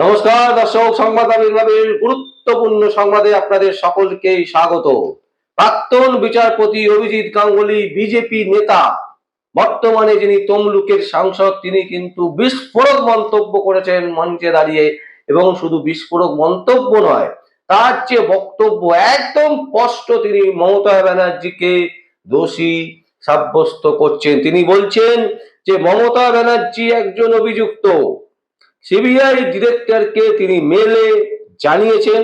নমস্কার, দর্শক, সংবাদ আবির্ভাবের গুরুত্বপূর্ণ সংবাদে আপনাদের সকলকে স্বাগত। প্রাক্তন বিচারপতি অভিজিৎ গাঙ্গুলি, বিজেপি নেতা, বর্তমানে যিনি তমলুকের সাংসদ, তিনি কিন্তু বিস্ফোরক মন্তব্য করেছেন মঞ্চে দাঁড়িয়ে। এবং শুধু বিস্ফোরক মন্তব্য নয়, তার যে বক্তব্য একদম স্পষ্ট, তিনি মমতা ব্যানার্জিকে দোষী সাব্যস্ত করছেন। তিনি বলছেন যে, মমতা ব্যানার্জি একজন অভিযুক্ত। সিবিআই ডিরেক্টরকে তিনি মেলে জানিয়েছেন,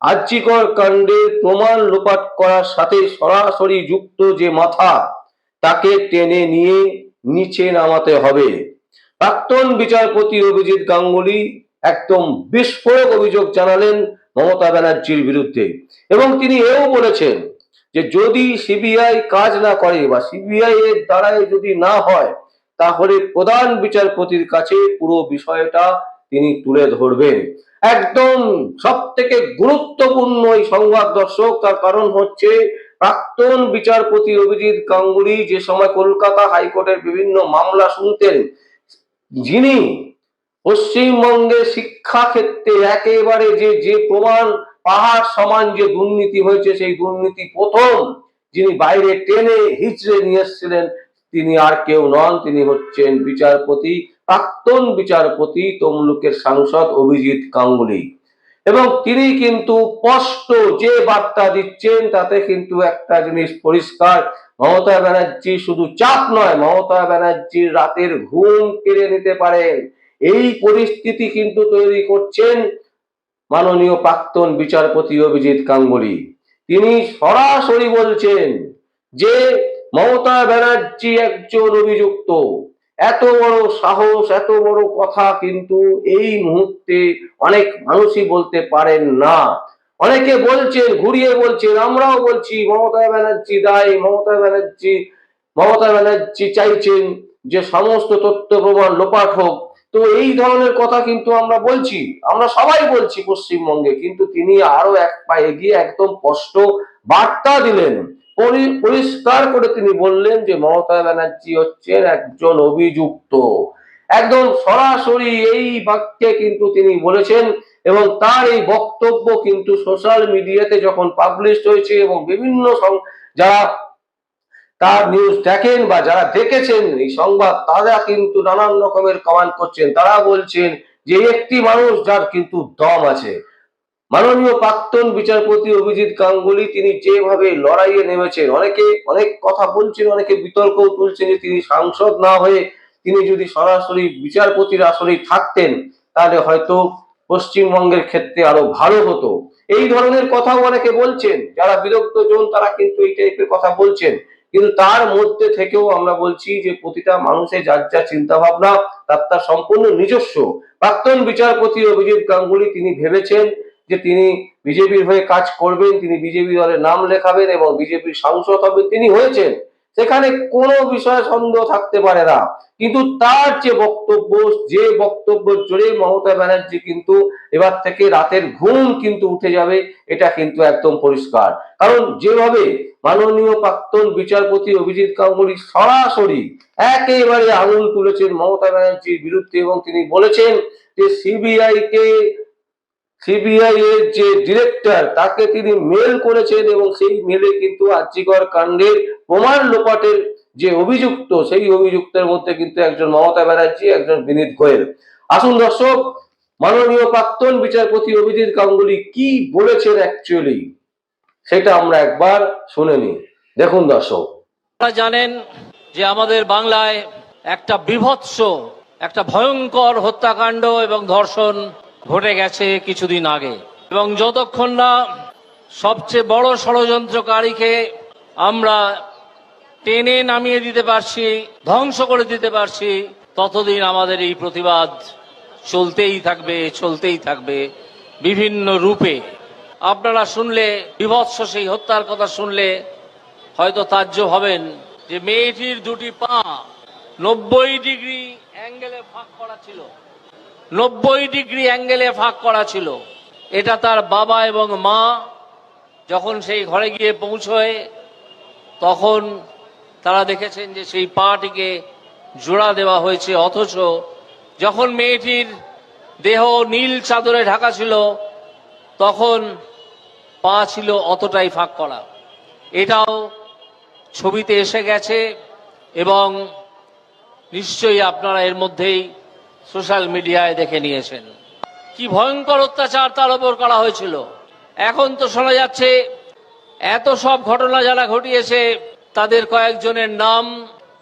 আর্যিকর কাণ্ডের প্রমাণ লোপাট করার সাথে সরাসরি যুক্ত যে মাথা, তাকে টেনে নিয়ে নিচে নামাতে হবে। প্রাক্তন বিচারপতি অভিজিৎ গাঙ্গুলি একদম বিস্ফোরক অভিযোগ জানালেন মমতা ব্যানার্জির বিরুদ্ধে। এবং তিনি এও বলেছেন যে যদি সিবিআই কাজ না করে বা সিবিআই এর দ্বারাই যদি না হয় তাহলে প্রধান বিচারপতির কাছে পুরো বিষয়টা তিনি তুলে ধরবেন। একদম সব থেকে গুরুত্বপূর্ণ এই সংবাদ দর্শক, তার কারণ হচ্ছে প্রাক্তন বিচারপতি অভিজিৎ গাঙ্গুলি যে সময় কলকাতা হাইকোর্টের বিভিন্ন মামলা শুনতেন, যিনি পশ্চিমবঙ্গের শিক্ষা ক্ষেত্রে একেবারে যে যে প্রমাণ, পাহাড় সমান যে দুর্নীতি হয়েছে, সেই দুর্নীতি প্রথম যিনি বাইরে টেনে হিচড়ে নিয়ে এসেছিলেন তিনি আর কেউ নন, তিনি হচ্ছেন বিচারপতি, প্রাক্তন বিচারপতি তমলুকের সাংসদ অভিজিৎ গাঙ্গুলি। এবং তিনি কিন্তু স্পষ্ট যে বার্তা দিচ্ছেন, তাতে কিন্তু একটা জিনিস পরিষ্কার, মমতা ব্যানার্জি শুধু চাপ নয়, মমতা ব্যানার্জির রাতের ঘুম কেড়ে নিতে পারেন। এই পরিস্থিতি কিন্তু তৈরি করছেন মাননীয় প্রাক্তন বিচারপতি অভিজিৎ গাঙ্গুলি। তিনি সরাসরি বলছেন যে মমতা ব্যানার্জি একজন অভিযুক্ত। এত বড় সাহস, এত বড় কথা কিন্তু এই মুহূর্তে অনেক মানুষই বলতে পারেন না। অনেকে বলছেন, ঘুরিয়ে বলছেন, আমরাও বলছি মমতা ব্যানার্জি দায়, মমতা ব্যানার্জি মমতা ব্যানার্জি চাইছেন যে সমস্ত তথ্য প্রমাণ লোপাট হোক। তো এই ধরনের কথা কিন্তু আমরা বলছি, আমরা সবাই বলছি পশ্চিমবঙ্গে, কিন্তু তিনি আরও এক পা এগিয়ে একদম স্পষ্ট বার্তা দিলেন। পরিষ্কার করে তিনি বললেন যে মমতা ব্যানার্জি হচ্ছেন একজন অভিযুক্ত। একদম সরাসরি এই বাক্যে কিন্তু তিনি বলেছেন এবং তার এই বক্তব্য কিন্তু সোশ্যাল মিডিয়াতে যখন পাবলিশ হয়েছে এবং বিভিন্ন যারা তার নিউজ দেখেন বা যারা দেখেছেন এই সংবাদ, তারা কিন্তু নানান রকমের কমেন্ট করছেন। তারা বলছেন যে একটি মানুষ যার কিন্তু দম আছে। মাননীয় প্রাক্তন বিচারপতি অভিজিৎ গাঙ্গুলি তিনি যেভাবে লড়াইয়ে নেমেছেন, অনেকে অনেক কথা বলছেন, অনেকে বিতর্কও তুলছেন যে তিনি সাংসদ না হয়ে তিনি যদি সরাসরি বিচারপতির আসরে থাকতেন, তাহলে হয়তো পশ্চিমবঙ্গের ক্ষেত্রে আরও ভালো হতো। এই ধরনের কথাও অনেকে বলছেন, যারা বিরক্ত জন তারা কিন্তু এই টাইপের কথা বলছেন। কিন্তু তার মধ্যে থেকেও আমরা বলছি যে প্রতিটা মানুষের যার যা চিন্তা ভাবনা তার তার সম্পূর্ণ নিজস্ব। প্রাক্তন বিচারপতি অভিজিৎ গাঙ্গুলি তিনি ভেবেছেন যে তিনি বিজেপির হয়ে কাজ করবেন, তিনি বিজেপি দলের নাম লেখাবেন এবং বিজেপির সাংসদ হবেন, তিনি হয়েছেন। সেখানে কোনো বিষয়ে সন্দেহ থাকতে পারে না। কিন্তু তার যে বক্তব্য যে বক্তব্য জোরে মমতা ব্যানার্জি কিন্তু এবার থেকে রাতের ঘুম কিন্তু উঠে যাবে, এটা কিন্তু একদম পরিষ্কার। কারণ যেভাবে মাননীয় প্রাক্তন বিচারপতি অভিজিৎ গাঙ্গুলি সরাসরি একেবারে আঙুল তুলেছেন মমতা ব্যানার্জির বিরুদ্ধে এবং তিনি বলেছেন যে সিবিআই কে সিবিআই এর যে ডিরেক্টর তাকে তিনি মেল করেছেন এবং সেই মেলে কিন্তু আর্যিকর কাণ্ডের প্রমাণ লোপাটের যে অভিযুক্ত, সেই অভিযুক্তের মধ্যে কিন্তু একজন মমতা ব্যানার্জি, একজন বিনীত গোয়েল। আসুন দর্শক, মাননীয় প্রাক্তন বিচারপতি অভিজিৎ গাঙ্গুলি কি বলেছেন অ্যাকচুয়ালি সেটা আমরা একবার শুনে নিই। দেখুন দর্শক। আপনারা জানেন যে আমাদের বাংলায় একটা বিভৎস, একটা ভয়ঙ্কর হত্যাকাণ্ড এবং ধর্ষণ ঘটে গেছে কিছুদিন আগে। এবং যতক্ষণ না সবচেয়ে বড় ষড়যন্ত্রকারীকে আমরা টেনে নামিয়ে দিতে পারছি, ধ্বংস করে দিতে পারছি, ততদিন আমাদের এই প্রতিবাদ চলতেই থাকবে চলতেই থাকবে বিভিন্ন রূপে। আপনারা শুনলে, বিভৎস সেই হত্যার কথা শুনলে হয়তো তাজ্জব হবেন যে মেয়েটির দুটি পা নব্বই ডিগ্রি অ্যাঙ্গেলে ফাঁক করা ছিল। নব্বই ডিগ্রি অ্যাঙ্গেলে ফাঁক করা ছিল। এটা তার বাবা এবং মা যখন সেই ঘরে গিয়ে পৌঁছয়, তখন তারা দেখেছেন যে সেই পাটিকে জোড়া দেওয়া হয়েছে। অথচ যখন মেয়েটির দেহ নীল চাদরে ঢাকা ছিল, তখন পা ছিল অতটাই ফাঁক করা। এটাও ছবিতে এসে গেছে এবং নিশ্চয়ই আপনারা এর মধ্যেই সোশ্যাল মিডিয়ায় দেখে নিয়েছেন। কি ভয়ঙ্কর অত্যাচার তার উপর করা হয়েছিল। এখন তো শোনা যাচ্ছে, এত সব ঘটনা যারা ঘটিয়েছে, তাদের কয়েকজনের নাম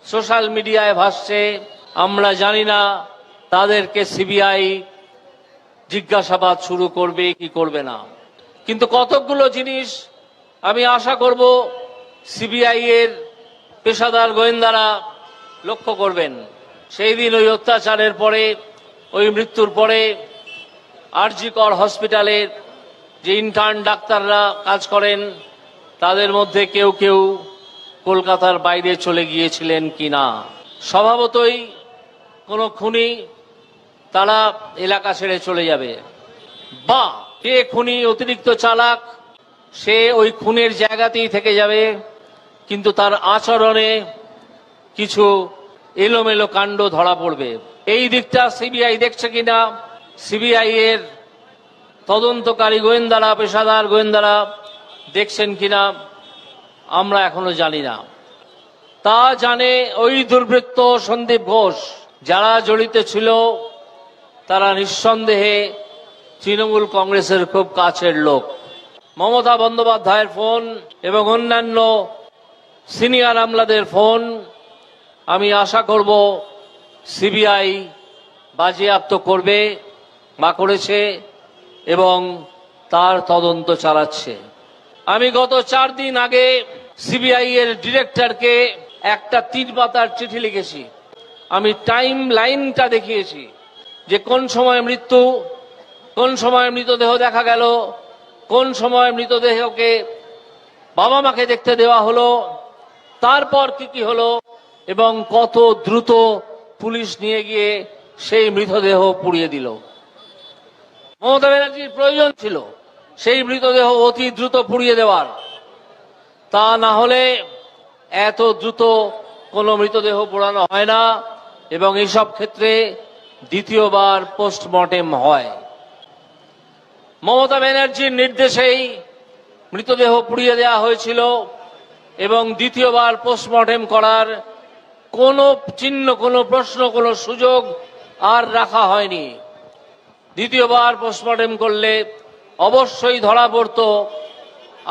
সোশ্যাল মিডিয়ায় ভাসছে। আমরা জানি না তাদেরকে সিবিআই জিজ্ঞাসাবাদ শুরু করবে কি করবে না। কিন্তু কতকগুলো জিনিস আমি আশা করব সিবিআই এর পেশাদার গোয়েন্দারা লক্ষ্য করবেন। সেই দিন ওই অত্যাচারের পরে, ওই মৃত্যুর পরে আরজিকর হসপিটালের যে ইন্টার্ন ডাক্তাররা কাজ করেন, তাদের মধ্যে কেউ কেউ কলকাতার বাইরে চলে গিয়েছিলেন কিনা। স্বভাবতই কোনো খুনি তারা এলাকা ছেড়ে চলে যাবে। বা কে খুনি অতিরিক্ত চালাক, সে ওই খুনের জায়গাতেই থেকে যাবে, কিন্তু তার আচরণে কিছু এলোমেলো কাণ্ড ধরা পড়বে। এই দিকটা সিবিআই দেখছে কিনা? সিবিআই এর তদন্তকারী গোয়েন্দারা, পেশাদার গোয়েন্দারা দেখছেন কিনা? আমরা এখনও জানি না। তা জানে ওই দুর্বৃত্ত সন্দীপ ঘোষ। যারা জড়িত ছিল, তারা নিঃসন্দেহে তৃণমূল কংগ্রেসের খুব কাছের লোক। মমতা বন্দ্যোপাধ্যায়ের ফোন এবং অন্যান্য সিনিয়র আমলাদের ফোন আমি আশা করব সিবিআই বাজেয়াপ্ত করবে বা করেছে এবং তার তদন্ত চালাচ্ছে। আমি গত চার দিন আগে সিবিআই এর ডিরেক্টরকে একটা তিন পাতার চিঠি লিখেছি। আমি টাইম লাইনটা দেখিয়েছি যে কোন সময় মৃত্যু, কোন সময় মৃতদেহ দেখা গেল, কোন সময় মৃতদেহকে বাবা মাকে দেখতে দেওয়া হলো, তারপর কি কি হলো এবং কত দ্রুত পুলিশ নিয়ে গিয়ে সেই মৃতদেহ পুড়িয়ে দিল। মমতা ব্যানার্জির প্রয়োজন ছিল সেই মৃতদেহ অতি দ্রুত পুড়িয়ে দেওয়ার। তা না হলে এত দ্রুত কোনো মৃতদেহ পোড়ানো হয় না এবং এইসব ক্ষেত্রে দ্বিতীয়বার পোস্টমর্টেম হয়। মমতা ব্যানার্জির নির্দেশেই মৃতদেহ পুড়িয়ে দেওয়া হয়েছিল এবং দ্বিতীয়বার পোস্টমর্টেম করার কোনো চিহ্ন, কোনো প্রশ্ন, কোনো সুযোগ আর রাখা হয়নি। দ্বিতীয়বার পোস্টমর্টেম করলে অবশ্যই ধরা পড়তো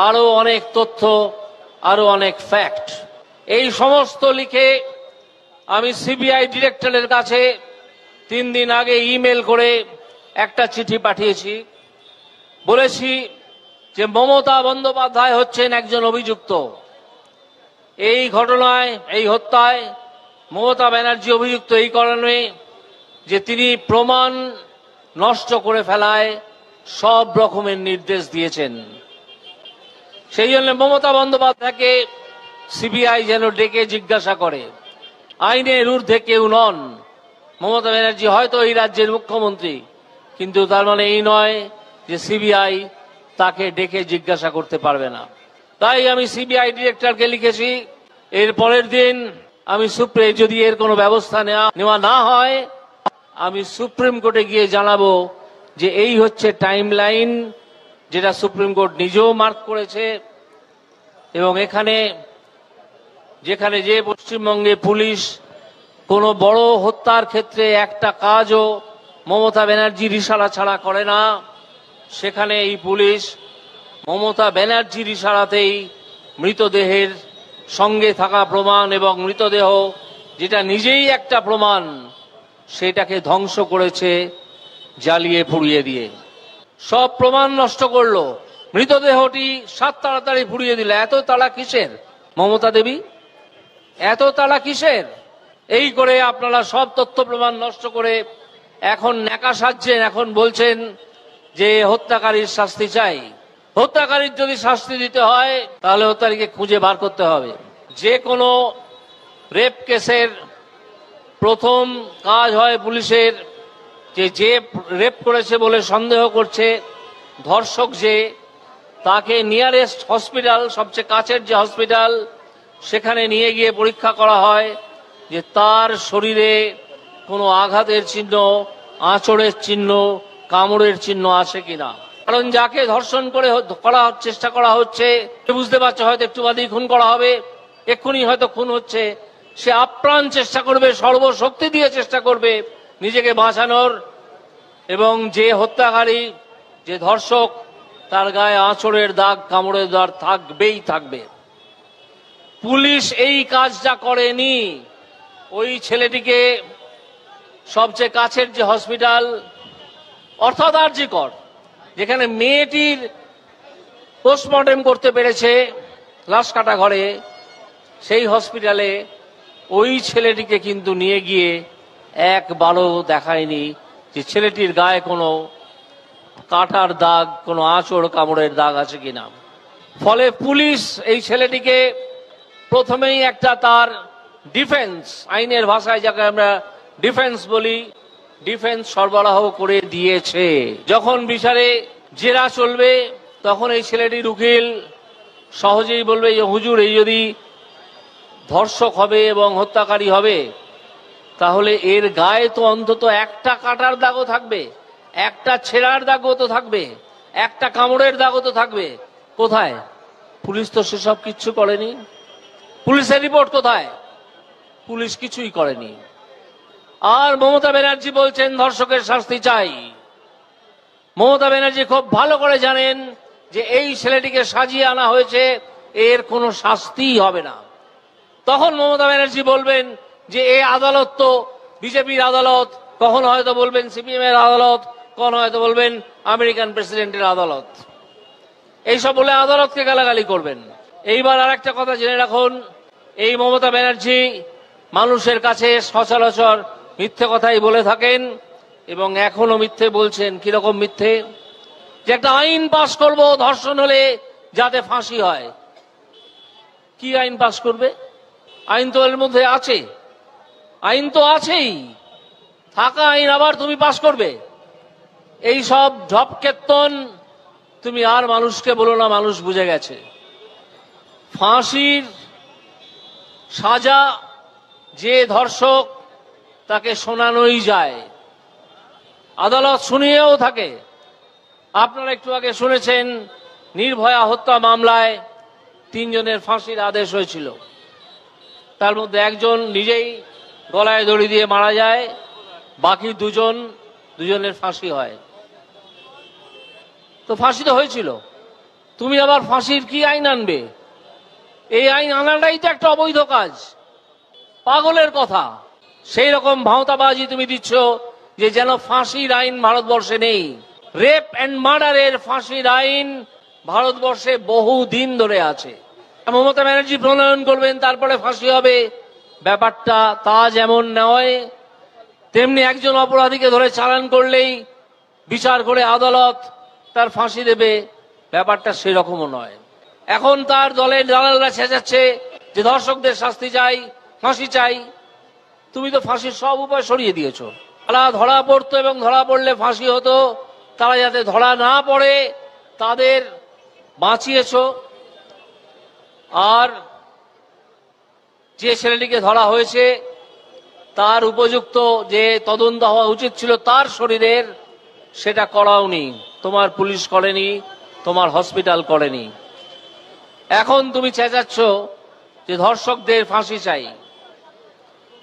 আরও অনেক তথ্য, আরও অনেক ফ্যাক্ট এই সমস্ত লিখে আমি সিবিআই ডিরেক্টরের কাছে তিন দিন আগে ইমেল করে একটা চিঠি পাঠিয়েছি। বলেছি যে মমতা বন্দ্যোপাধ্যায় হচ্ছেন একজন অভিযুক্ত। এই ঘটনায়, এই হত্যায় মমতা ব্যানার্জি অভিযুক্ত এই কারণে যে তিনি প্রমাণ নষ্ট করে ফেলায় সব রকমের নির্দেশ দিয়েছেন। সেই জন্য মমতা বন্দ্যোপাধ্যায়কে সিবিআই যেন ডেকে জিজ্ঞাসা করে। আইনের ঊর্ধ্বে কেউ নন। মমতা ব্যানার্জি হয়তো এই রাজ্যের মুখ্যমন্ত্রী, কিন্তু তার মানে এই নয় যে সিবিআই তাকে ডেকে জিজ্ঞাসা করতে পারবে না। তাই আমি সিবিআই ডিরেক্টরকে লিখেছি, এর পরের দিন আমি সুপ্রিম, যদি এর কোনো ব্যবস্থা নেওয়া নেওয়া না হয়, আমি সুপ্রিম কোর্টে গিয়ে জানাব যে এই হচ্ছে টাইম লাইন যেটা সুপ্রিম কোর্ট নিজেও মার্ক করেছে এবং এখানে যেখানে যে পশ্চিমবঙ্গে পুলিশ কোনো বড় হত্যার ক্ষেত্রে একটা কাজও মমতা ব্যানার্জির ইশারা ছাড়া করে না। সেখানে এই পুলিশ মমতা ব্যানার্জির ইশারাতেই মৃতদেহের সঙ্গে থাকা প্রমাণ এবং মৃতদেহ, যেটা নিজেই একটা প্রমাণ, সেটাকে ধ্বংস করেছে জ্বালিয়ে পুড়িয়ে দিয়ে। সব প্রমাণ নষ্ট করল। মৃতদেহটি সাত তাড়াতাড়ি পুড়িয়ে দিল। এত তালা কিসের? মমতা দেবী? এত তালা কিসের? এই করে আপনারা সব তথ্য প্রমাণ নষ্ট করে এখন ন্যাকা সাজছেন, এখন বলছেন যে হত্যাকারীর শাস্তি চাই। হত্যাকারীর যদি শাস্তি দিতে হয়, তাহলে হত্যাকারীকে খুঁজে বার করতে হবে। যে কোনো রেপ কেসের প্রথম কাজ হয় পুলিশের যে যে রেপ করেছে বলে সন্দেহ করছে, ধর্ষক যে, তাকে নিয়ারেস্ট হসপিটাল, সবচেয়ে কাছের যে হসপিটাল, সেখানে নিয়ে গিয়ে পরীক্ষা করা হয় যে তার শরীরে কোনো আঘাতের চিহ্ন, আঁচড়ের চিহ্ন, কামড়ের চিহ্ন আছে কিনা। কারণ যাকে ধর্ষণ করে করা চেষ্টা করা হচ্ছে বুঝতে পারছে হয়তো একটু বাদেই খুন করা হবে, এক্ষুনি হয়তো খুন হচ্ছে। সে আপ্রাণ চেষ্টা করবে, সর্বশক্তি দিয়ে চেষ্টা করবে নিজেকে বাঁচানোর। এবং যে হত্যাকারী, যে ধর্ষক, তার গায়ে আঁচড়ের দাগ, কামড়ের দাগ থাকবেই থাকবে। পুলিশ এই কাজটা করেনি। ওই ছেলেটিকে সবচেয়ে কাছের যে হসপিটাল, অর্থাৎ আরজিকর যেখানে মেয়েটির পোস্টমর্টেম করতে পেরেছে লাশ কাটা ঘরে, সেই হসপিটালে ওই ছেলেটিকে কিন্তু নিয়ে গিয়ে একবারও দেখায়নি যে ছেলেটির গায়ে কোনো কাটার দাগ, কোনো আঁচড় কামড়ের দাগ আছে কিনা। ফলে পুলিশ এই ছেলেটিকে প্রথমেই একটা তার ডিফেন্স আইনের ভাষায় যাকে আমরা ডিফেন্স বলি ডিফেন্স সরবরাহ করে দিয়েছে। যখন বিচারে জেরা চলবে, তখন এই ছেলেটির উকিল সহজেই বলবে যে, হুজুর, এই যদি ধর্ষক হবে এবং হত্যাকারী হবে, তাহলে এর গায়ে তো অন্তত একটা কাটার দাগও থাকবে, একটা ছেঁড়ার দাগও তো থাকবে, একটা কামড়ের দাগও তো থাকবে। কোথায়? পুলিশ তো সেসব কিচ্ছু করেনি। পুলিশের রিপোর্ট কোথায়? পুলিশ কিছুই করেনি। আর মমতা ব্যানার্জি বলছেন ধর্ষকের শাস্তি চাই। মমতা ব্যানার্জি খুব ভালো করে জানেন যে এই ছেলেটিকে সাজিয়ে আনা হয়েছে, এর কোনো শাস্তিই হবে না। তখন মমতা ব্যানার্জি বলবেন যে, এ আদালত তো বিজেপির আদালত, কখনো হয়তো বলবেন সিপিএম এর আদালত, কখনো হয়তো বলবেন আমেরিকান প্রেসিডেন্টের আদালত। এইসব বলে আদালতকে গালাগালি করবেন। এইবার আর একটা কথা জেনে রাখুন, এই মমতা ব্যানার্জি মানুষের কাছে সচরাচর মিথ্যে কথাই বলে থাকেন এবং এখনও মিথ্যে বলছেন। কীরকম মিথ্যে? যে একটা আইন পাশ করব ধর্ষণ হলে যাতে ফাঁসি হয়। কি আইন পাশ করবে? আইন তো এর মধ্যে আছে। আইন তো আছেই। থাকা আইন আবার তুমি পাশ করবে। এই সব ঢপ কেত্তন তুমি আর মানুষকে বলো না, মানুষ বুঝে গেছে। ফাঁসির সাজা যে ধর্ষক তাকে শোনানোই যায়। আদালত শুনিয়েও থাকে। আপনারা একটু আগে শুনেছেন, নির্ভয়া হত্যা মামলায় তিনজনের ফাঁসির আদেশ হয়েছিল। তার মধ্যে একজন নিজেই গলায় দড়ি দিয়ে মারা যায়, বাকি দুজন, দুজনের ফাঁসি হয়। তো ফাঁসি তো হয়েছিল। তুমি আবার ফাঁসির কি আইন আনবে? এই আইন আনাটাই তো একটা অবৈধ কাজ। পাগলের কথা। সেই রকম ভাওতাবাজি তুমি দিচ্ছ যে যেন ফাঁসির আইন ভারতবর্ষে নেই। রেপ অ্যান্ড মার্ডারের ফাঁসির আইন ভারতবর্ষে বহু দিন ধরে আছে। মমতা ব্যানার্জি প্রণয়ন করবেন, তারপরে ফাঁসি হবে। ব্যাপারটা তা যেমন নয়, তেমনি একজন অপরাধীকে ধরে চালান করলেই বিচার করে আদালত তার ফাঁসি দেবে। ব্যাপারটা সেরকমও নয়। এখন তার দলের দালালরা ছেঁচাচ্ছে যে ধর্ষকদের শাস্তি চাই, ফাঁসি চাই। তুমি তো ফাঁসির সব উপায় সরিয়ে দিয়েছ। তারা ধরা পড়তো এবং ধরা পড়লে ফাঁসি হতো। তারা যাতে ধরা না পড়ে, তাদের বাঁচিয়েছো। আর যে ছেলেটিকে ধরা হয়েছে, তার উপযুক্ত যে তদন্ত হওয়া উচিত ছিল তার শরীরের, সেটা করাওনি। তোমার পুলিশ করেনি, তোমার হসপিটাল করেনি। এখন তুমি চেঁচাচ্ছ যে ধর্ষকদের ফাঁসি চাই।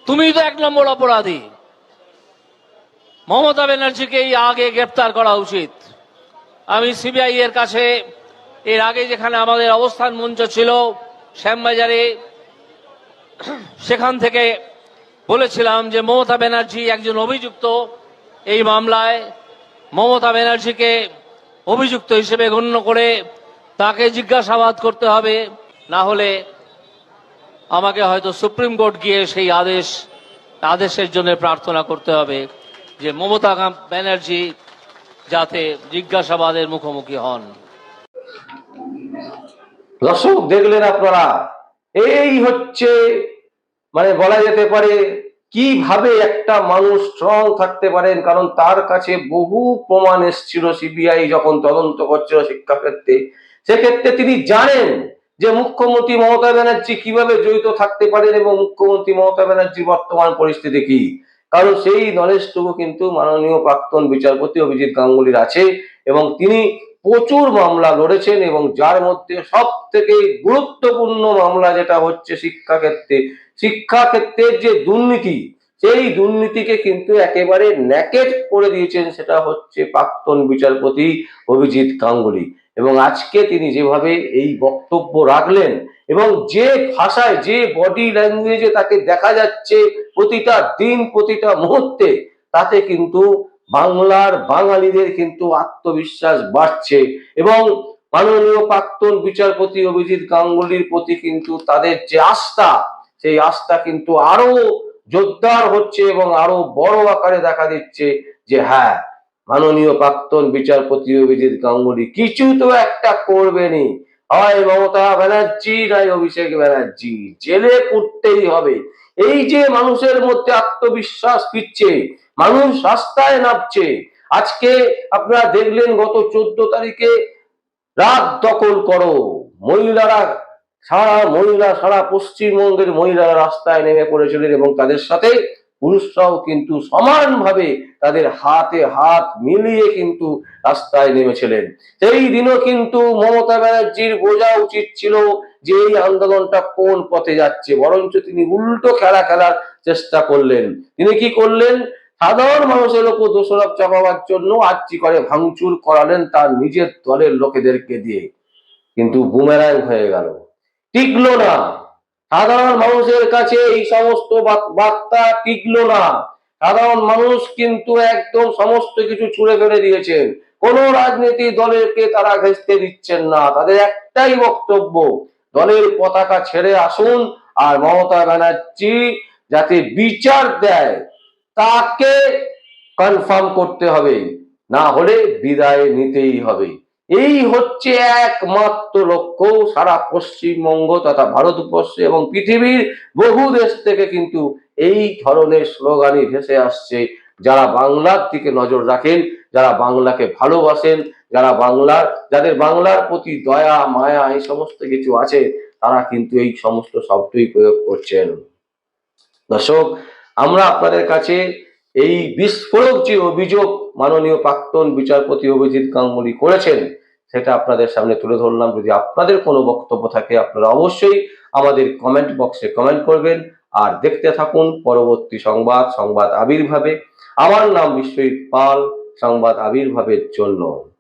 তুমি তো এক নম্বর অপরাধী। মমতা ব্যানার্জিকেই আগে গ্রেপ্তার করা উচিত। আমি সিবিআই এর কাছে, এর আগে যেখানে আমাদের অবস্থান মঞ্চ ছিল, শ্যামবাজারে, সেখান থেকে বলেছিলাম যে মমতা ব্যানার্জি একজন অভিযুক্ত এই মামলায়। মমতা ব্যানার্জিকে অভিযুক্ত হিসেবে গণ্য করে তাকে জিজ্ঞাসাবাদ করতে হবে, না হলে আমাকে হয়তো সুপ্রিম কোর্ট গিয়ে সেই আদেশ, আদেশের জন্য প্রার্থনা করতে হবে যে মমতা ব্যানার্জি যাতে জিজ্ঞাসাবাদের মুখোমুখি হন। দর্শক, দেখলেন আপনারা, এই হচ্ছে মানে বলা যেতে পারে, কীভাবে একটা মানুষ স্ট্রং থাকতে পারেন, কারণ তার কাছে বহু প্রমাণ এসেছিল, সিবিআই যখন তদন্ত করছিল শিক্ষাক্ষেত্রে। সেক্ষেত্রে তিনি জানেন যে মুখ্যমন্ত্রী মমতা ব্যানার্জি কীভাবে জড়িত থাকতে পারেন এবং মুখ্যমন্ত্রী মমতা ব্যানার্জির বর্তমান পরিস্থিতি কি? কারণ সেই নলেজটুকু কিন্তু মাননীয় প্রাক্তন বিচারপতি অভিজিৎ গাঙ্গুলির আছে এবং তিনি প্রচুর মামলা লড়েছেন এবং যার মধ্যে সব থেকে গুরুত্বপূর্ণ মামলা যেটা হচ্ছে শিক্ষাক্ষেত্রে। শিক্ষাক্ষেত্রের যে দুর্নীতি, সেই দুর্নীতিকে কিন্তু একেবারে ন্যাকেট করে দিয়েছেন সেটা হচ্ছে প্রাক্তন বিচারপতি অভিজিৎ গাঙ্গুলি। এবং আজকে তিনি যেভাবে এই বক্তব্য রাখলেন এবং যে ভাষায়, যে বডি ল্যাঙ্গুয়েজে তাকে দেখা যাচ্ছে প্রতিটা দিন, প্রতিটা মুহূর্তে, তাতে কিন্তু বাংলার বাঙালিদের কিন্তু আত্মবিশ্বাস বাড়ছে এবং মাননীয় প্রাক্তন বিচারপতি অভিজিৎ গাঙ্গুলির প্রতি কিন্তু তাদের যে আস্থা, সেই আস্থা কিন্তু আরও জোরদার হচ্ছে এবং আরও বড় আকারে দেখা দিচ্ছে যে হ্যাঁ মাননীয় প্রাক্তন বিচারপতি অভিজিৎ গাঙ্গুলি কিছু তো একটা করবেনই। হয় মমতা ব্যানার্জি নাই অভিষেক ব্যানার্জি। জেলে উঠতেই হবে। এই যে মানুষের মধ্যে আত্মবিশ্বাস ফিরছে, মানুষ রাস্তায় নামছে। আজকে আপনারা দেখলেন গত চোদ্দ তারিখে, রাত দখল করো। মহিলারা সারা, মহিলা সারা পশ্চিমবঙ্গের মহিলারা রাস্তায় নেমে পড়েছিলেন এবং তাদের সাথে পুরুষরাও কিন্তু সমানভাবে তাদের হাতে হাত মিলিয়ে কিন্তু রাস্তায় নেমেছিলেন। সেই দিনও কিন্তু মমতা ব্যানার্জির বোঝা উচিত ছিল যে এই আন্দোলনটা কোন পথে যাচ্ছে, বরঞ্চ তিনি উল্টো খেলা খেলার চেষ্টা করলেন। তিনি কি করলেন? সাধারণ মানুষের ওপর দোষারোপ চাপাবার জন্য আর্জি করে ভাঙচুর করালেন তার নিজের দলের লোকেদেরকে দিয়ে। কিন্তু বুমেরাং হয়ে গেল। টিকলো না। সাধারণ মানুষের কাছে এই সমস্ত বার্তা টিকলো না। সাধারণ মানুষ কিন্তু একদম সমস্ত কিছু ছুড়ে ফেলে দিয়েছেন। কোন রাজনীতি দলেরকে তারা ঘেঁচতে দিচ্ছেন না। তাদের একটাই বক্তব্য, দলের পতাকা ছেড়ে আসুন আর মমতা ব্যানার্জি যাতে বিচার দেয়, তাকে কনফার্ম করতে হবে। না হলে বিদায় নিতেই হবে। এই হচ্ছে একমাত্র লক্ষ্য সারা পশ্চিমবঙ্গ তথা ভারতবর্ষে এবং পৃথিবীর বহু দেশ থেকে কিন্তু এই ধরনের স্লোগানই ভেসে আসছে। যারা বাংলার দিকে নজর রাখেন, যারা বাংলাকে ভালোবাসেন, যারা বাংলার যাদের বাংলার প্রতি দয়া, মায়া এই সমস্ত কিছু আছে, তারা কিন্তু এই সমস্ত শব্দই প্রয়োগ করছেন। দর্শক, আমরা আপনাদের কাছে এই বিস্ফোরক যে অভিযোগ মাননীয় প্রাক্তন বিচারপতি অভিজিৎ গাঙ্গুলি করেছেন, সেটা আপনাদের সামনে তুলে ধরলাম। যদি আপনাদের কোনো বক্তব্য থাকে, আপনারা অবশ্যই আমাদের কমেন্ট বক্সে কমেন্ট করবেন। আর দেখতে থাকুন পরবর্তী সংবাদ সংবাদ আবির্ভাবে। আমার নাম বিশ্বজিৎ পাল, সংবাদ আবির্ভাবের জন্য।